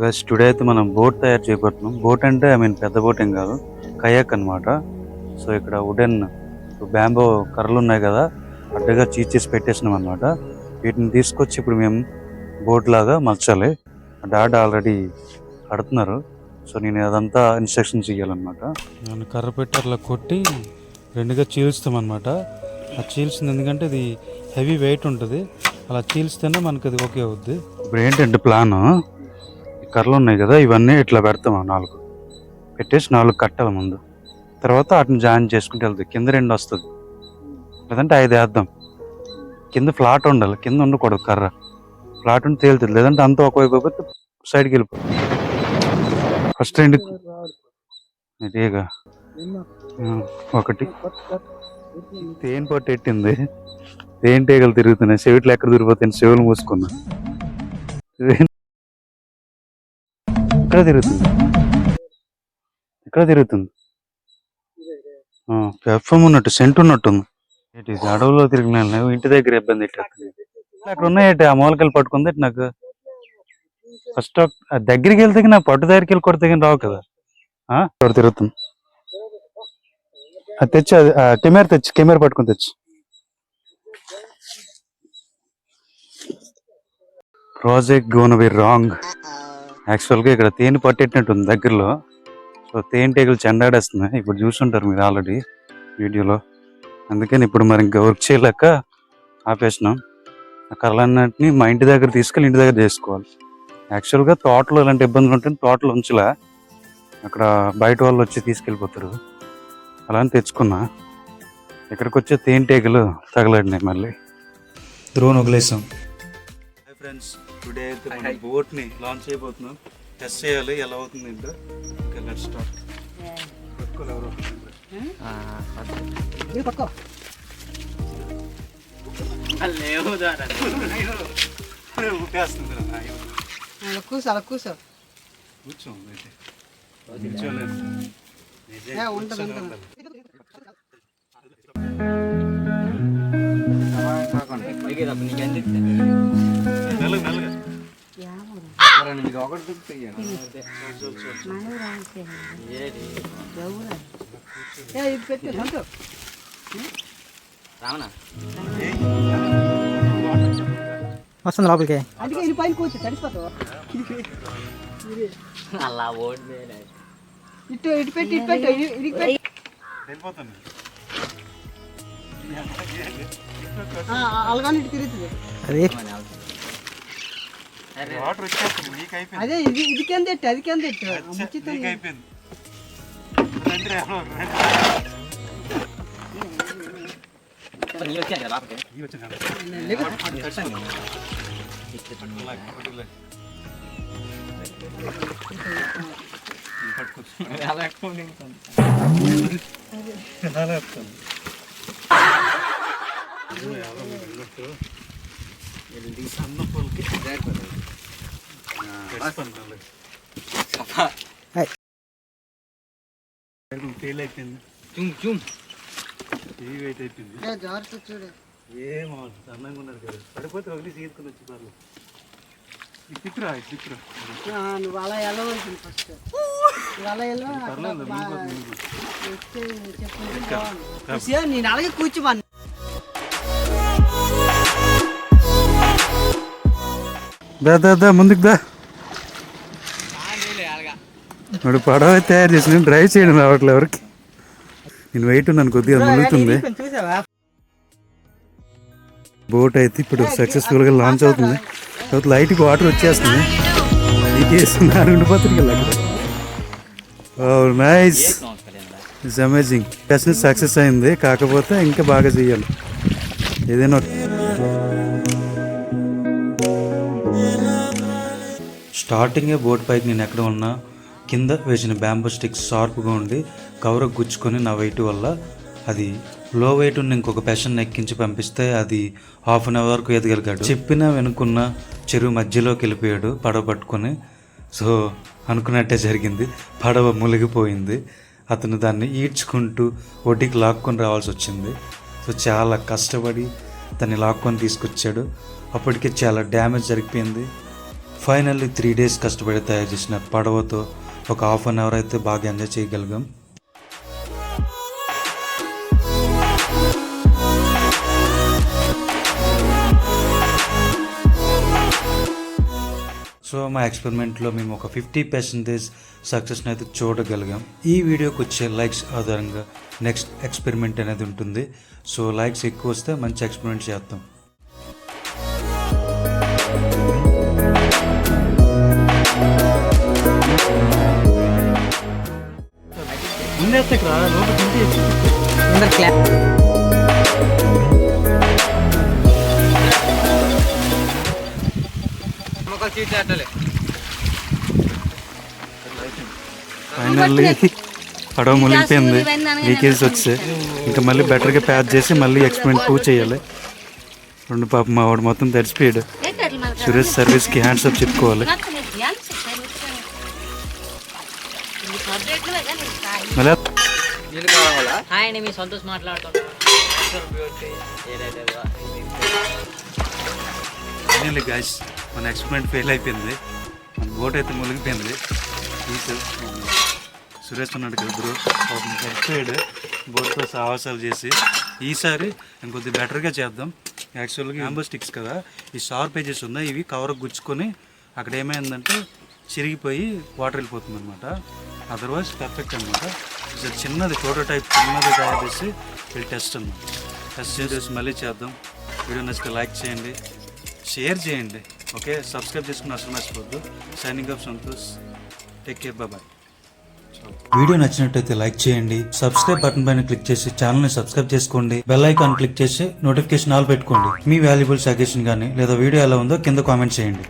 Guys today అయితే మనం boat తయారు చేయబోతున్నాం బోట్ అంటే ఐ మీన్ పెద్ద బోట్ ఏం కాదు. కయాక్ అన్నమాట. సో ఇక్కడ వుడెన్ బ్యాంబో కర్రలు ఉన్నాయి కదా అడ్డగా చీజ్ చేసి పెట్టేసినాం అనమాట వీటిని తీసుకొచ్చి ఇప్పుడు మేము బోట్ లాగా మలచాలి. డాడ్ ఆల్రెడీ కడుతున్నారు. సో నేను అదంతా ఇన్స్ట్రక్షన్స్ ఇవ్వాలన్నమాట నేను కర్ర పెట్టి అట్లా కొట్టి రెండుగా చీల్స్తాం అనమాట ఆ చీల్చింది ఎందుకంటే ఇది హెవీ వెయిట్ ఉంటుంది. అలా చీల్స్తేనే మనకి అది ఓకే అవుద్ది. ఇప్పుడు ఏంటంటే ప్లాన్ కర్రలు ఉన్నాయి కదా ఇవన్నీ ఇట్లా పెడతాం నాలుగు. పెట్టేసి నాలుగు కట్టాలి ముందు. తర్వాత వాటిని జాయిన్ చేసుకుంటూ వెళ్తుంది కింద రెండు వస్తుంది. లేదంటే ఐదు వేద్దాం. కింద ఫ్లాట్ ఉండాలి కింద ఉండకూడదు కర్ర. ఫ్లాట్ ఉంటే తేలుతుంది. లేదంటే అంత ఒకవైపు పోతే సైడ్కి వెళ్ళిపోతుంది ఫస్ట్ రెండు ఇదేగా. ఒకటి. తేనె పట్టు ఎట్టింది? తేనె తీగలు తిరుగుతున్నాయి. చెవిట్లు ఎక్కడ తిరిగిపోతాయి చెవులు మూసుకున్నా. ఇక్కడ తిరుగుతుంది? ఇక్కడ తిరుగుతుంది? పెర్ఫామ్ ఉన్నట్టు సెంట్ ఉన్నట్టుంది. ఏంటి తిరిగినా ఇంటి దగ్గర ఇబ్బంది ఎట్టేస్తుంది అక్కడ ఉన్నాయేంటి ఆ మూలకెళ్ళి పట్టుకుంది నాకు? ఫస్ట్ దగ్గరికి వెళ్తే నా పట్టు దగ్గరికి వెళ్ళి కొడితే కానీ రావు కదా? ఇక్కడ తిరుగుతుంది. అది తెచ్చి అది కెమెరా తెచ్చి కెమెరా పట్టుకుని తెచ్చి. ప్రాజెక్ట్ గోన్ బి రాంగ్ యాక్చువల్గా ఇక్కడ తేనె పట్టేటట్టుంది దగ్గరలో. సో తేనెటీగలు చెండాడేస్తున్నాయి. ఇప్పుడు చూసుంటారు మీరు ఆల్రెడీ వీడియోలో. అందుకని ఇప్పుడు మరి ఇంకా వర్క్ చేయలేక ఆపేసినాం. ఆ కర్రలన్నింటినీ మా ఇంటి దగ్గర తీసుకెళ్ళి ఇంటి దగ్గర చేసుకోవాలి. యాక్చువల్గా తోటలో ఇలాంటి ఇబ్బందులు ఉంటే తోటలో ఉంచలే. అక్కడ బయట వాళ్ళు వచ్చి తీసుకెళ్ళిపోతారు. అలా అని తెచ్చుకున్నా. ఇక్కడికి వచ్చే తేనెటీగలు తగలడినాయి మళ్ళీ. డ్రోన్ వదిలేసాం. Hi friends. టుడే అయితే మన బోట్ని లాంచ్ చేయబోతున్నాం టెస్ట్ చేయాలి ఎలా అవుతుంది ఏంటో ఓకే లెట్ స్టార్ట్ పట్టుకోవాలి ఎవరో ఊపేస్తుంది. అలా కూర్చో అలా కూర్చో కూర్చో ఉంటది, వస్తుంది లోపలికి. అందుకే ఇది పైన కూర్చో తడిసిపోతావు. అలా ఓడి ఇటు ఇటు పెట్టి ఇటు పెట్టు ఇది పెట్టు. వెళ్ళిపోతాను. ఆ, ఆ, అలాగని ఇటు తిరుగుతుంది అది వాటర్ వచ్చేస్తుంది నీకు అయిపోయింది. అదే ఇది ఇది కింద ఎట్టు అది కింద ఎట్టు అయిపోయింది. రండి రండి. లేకు. అలా ఎక్కువ. ఫెయిల్ అయిపోయింది. Zoom Zoom. టీవీ వెయిట్ అయిపోయింది? ఏ, జాగ్రత్త చూడు ఏమో సన్నంగా ఉన్నారు కదా. పడిపోతే వదిలి తీసుకుని వచ్చి పర్లేదు తిప్పురా తిప్పురా. నువ్వు అలా వెళ్ళవలసింది ఫస్ట్ నువ్వు అలా వెళ్ళ దా దా దా ముందుకు దా. ఇప్పుడు పడవ తయారు చేసి నేను డ్రైవ్ చేయడం రావట్లే ఎవరికి? నేను వెయిట్ ఉన్నాను కొద్దిగా మునుగుతుంది. చూసావా? బోట్ అయితే ఇప్పుడు సక్సెస్ఫుల్గా లాంచ్ అవుతుంది. తర్వాత లైట్కి వాటర్ వచ్చేస్తుంది. నీకేస్తున్నారు ఉండిపోతుంది nice it's amazing business success అయింది కాకపోతే ఇంకా బాగా చేయాలి. ఏదైనా స్టార్టింగే బోట్ పైకి నేను ఎక్కడ ఉన్నా కింద వేసిన బ్యాంబూ స్టిక్స్ షార్ప్గా ఉండి కవర్ గుచ్చుకొని నా వెయిట్ వల్ల అది లో వెయిట్ ఉన్న ఇంకొక పెషన్ ఎక్కించి పంపిస్తే అది హాఫ్ అన్ అవర్కు ఎదగలిగాడు. చెప్పినా వెనుకున్న చెరువు మధ్యలోకి వెళ్ళిపోయాడు పడవ పట్టుకొని. సో అనుకున్నట్టే జరిగింది. పడవ మునిగిపోయింది. అతను దాన్ని ఈడ్చుకుంటూ ఒడ్డుకి లాక్కొని రావాల్సి వచ్చింది. సో చాలా కష్టపడి దాన్ని లాక్కొని తీసుకొచ్చాడు. అప్పటికే చాలా డ్యామేజ్ జరిగిపోయింది. ఫైనల్లీ త్రీ డేస్ కష్టపడి తయారు చేసిన పడవతో ఒక హాఫ్ అన్ అవర్ అయితే బాగా ఎంజాయ్ చేయగలిగాం. సో మా ఎక్స్పెరిమెంట్లో మేము ఒక ఫిఫ్టీ పర్సెంటేజ్ సక్సెస్ని అయితే చూడగలిగాం. ఈ వీడియోకి వచ్చే లైక్స్ ఆధారంగా నెక్స్ట్ ఎక్స్పెరిమెంట్ అనేది ఉంటుంది. సో లైక్స్ ఎక్కువ వస్తే మంచి ఎక్స్పెరిమెంట్ చేద్దాం. క్లాప్ మొక్కలు ఫైనల్లీ పడవ మునిగిపోయింది. లీకేజ్ వచ్చే ఇంకా మళ్ళీ బెటర్గా ప్యాక్ చేసి మళ్ళీ ఎక్స్పెరిమెంట్ ప్రూవ్ చేయాలి. రెండు పాప మా వాడు మొత్తం తడిచిపోయాడు సురేష్ సర్వీస్కి హ్యాండ్స్ అప్ చెప్పుకోవాలి. మళ్ళీ నీళ్ళు కావాలా? హాయ్ అండి మీ సంతోష్ మాట్లాడుతున్నాను గాయస్ మన ఎక్స్పెరిమెంట్ ఫెయిల్ అయిపోయింది. మన బోట్ అయితే మునిగిపోయింది. సురేష్ ఉన్నాడు కదా బ్రో పాపం చనిపోయాడు బోట్తో సాహసాలు చేసి ఈసారి ఇంకొద్ది బెటర్గా చేద్దాం. యాక్చువల్గా యాంబో స్టిక్స్ కదా. ఈ షార్ప్ పేజెస్ ఉన్నాయి ఇవి కవర్ గుచ్చుకొని అక్కడ ఏమైందంటే చిరిగిపోయి వాటర్ వెళ్ళిపోతుంది అనమాట అదర్వైజ్ పర్ఫెక్ట్ అనమాట ఇది చిన్నది ప్రోటోటైప్ చిన్నది తయారు చేసి వీళ్ళు టెస్ట్ అన్నాం టెస్ట్ చేసి మళ్ళీ చేద్దాం. వీడియో నచ్చితే లైక్ చేయండి షేర్ చేయండి ఓకే సబ్స్క్రైబ్ చేసుకుని అసలు మర్చిపోద్దు signing up Santosh. Take care bye video నచ్చినట్టయితే లైక్ చేయండి సబ్స్క్రైబ్ బటన్ పైన క్లిక్ చేసి ఛానల్ని సబ్స్క్రైబ్ చేసుకోండి బెల్ ఐకాన్ క్లిక్ చేసి నోటిఫికేషన్ ఆల్ పెట్టుకోండి. మీ వాల్యుబుల్ సజెషన్ కానీ లేదా వీడియో ఎలా ఉందో కింద కామెంట్ చేయండి.